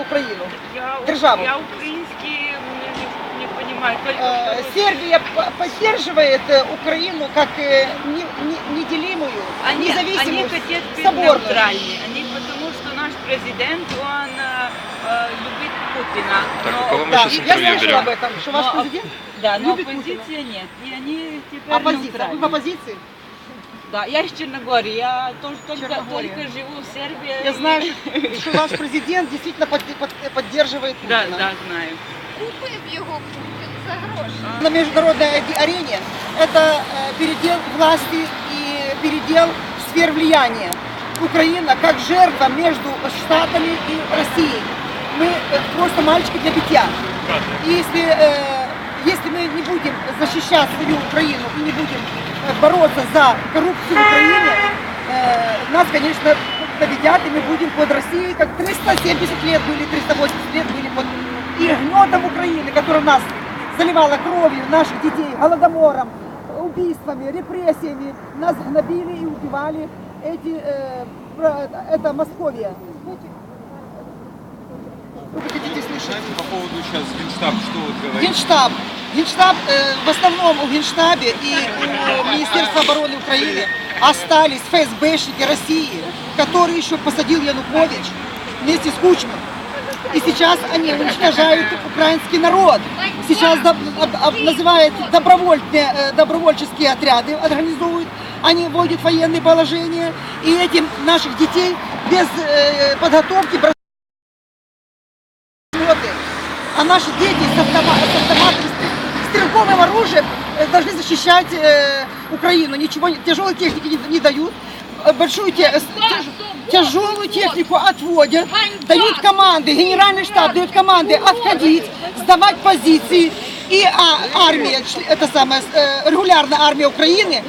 Украину. Я, Державу. я украинский не, не, не понимаю. Только Э. Сербия по- поддерживает Украину как не- не- неделимую, Они, они независимую, хотят быть соборную. Они потому что наш президент, он э, э, любит Путина. Так, но, у кого мы Да, сейчас я интервью слышала берем? об этом, что ваш Но, президент да, но любит оппозиция нет. И они теперь оппозиция. Вы в оппозиции? Да, я из Черногории, я тоже только, Черногория. только живу в Сербии. Я знаю, что ваш президент действительно под- под- поддерживает Да, Путина. да, знаю. Купив його Путін за гроші. На международной аре- арене это э, передел власти и передел сфер влияния. Украина как жертва между Штатами и Россией. Мы э, просто мальчики для битья. И если, э, если мы не будем защищать свою Украину и не будем бороться за коррупцию в Украине, э, нас, конечно, победят, и мы будем под Россией, как 370 лет были, 380 лет были под и гнетом Украины, которая нас заливала кровью наших детей, голодомором, убийствами, репрессиями. Нас гнобили и убивали эти, э, про- это Московия. Вы хотите слышать? Знаете, по поводу сейчас Генштаб, что вот говорит? Генштаб. Генштаб, э, в основном у Генштабе и у Министерства обороны Украины остались ФСБшники России, которые еще посадил Янукович вместе с Кучмом. И сейчас они уничтожают украинский народ. Сейчас называют добровольные, э, добровольческие отряды, организуют. Они вводят военные положения. И этим наших детей без э, подготовки бросают. А наши дети с, автома- с автоматами, оружием э, должны защищать э, Украину. Ничего, тяжелой техники не, не дают. Э, Большую те- э, тяж- тяжелую технику отводят, дают команды, генеральный штаб дает команды отходить, сдавать позиции. И а, армия, это самая э, регулярная армия Украины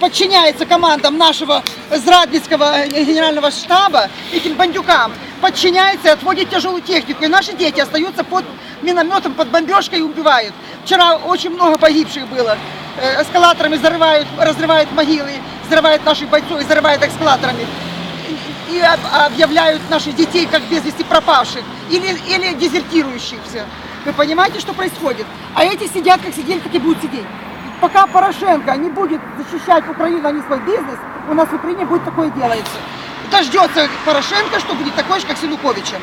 подчиняется командам нашего Зрадницкого генерального штаба, этим бандюкам, подчиняется и отводит тяжелую технику. И наши дети остаются под минометом, под бомбежкой и убивают. Вчера очень много погибших было. Э, Эскалаторами зарывают, разрывают могилы, взрывают наших бойцов и зарывают эскалаторами. И об- объявляют наших детей как без вести пропавших или, или дезертирующихся. Вы понимаете, что происходит? А эти сидят, как сидели, так и будут сидеть. Пока Порошенко не будет защищать Украину, а не свой бизнес, у нас в Украине будет такое делается. Дождется Порошенко, что будет такой же, как с Януковичем.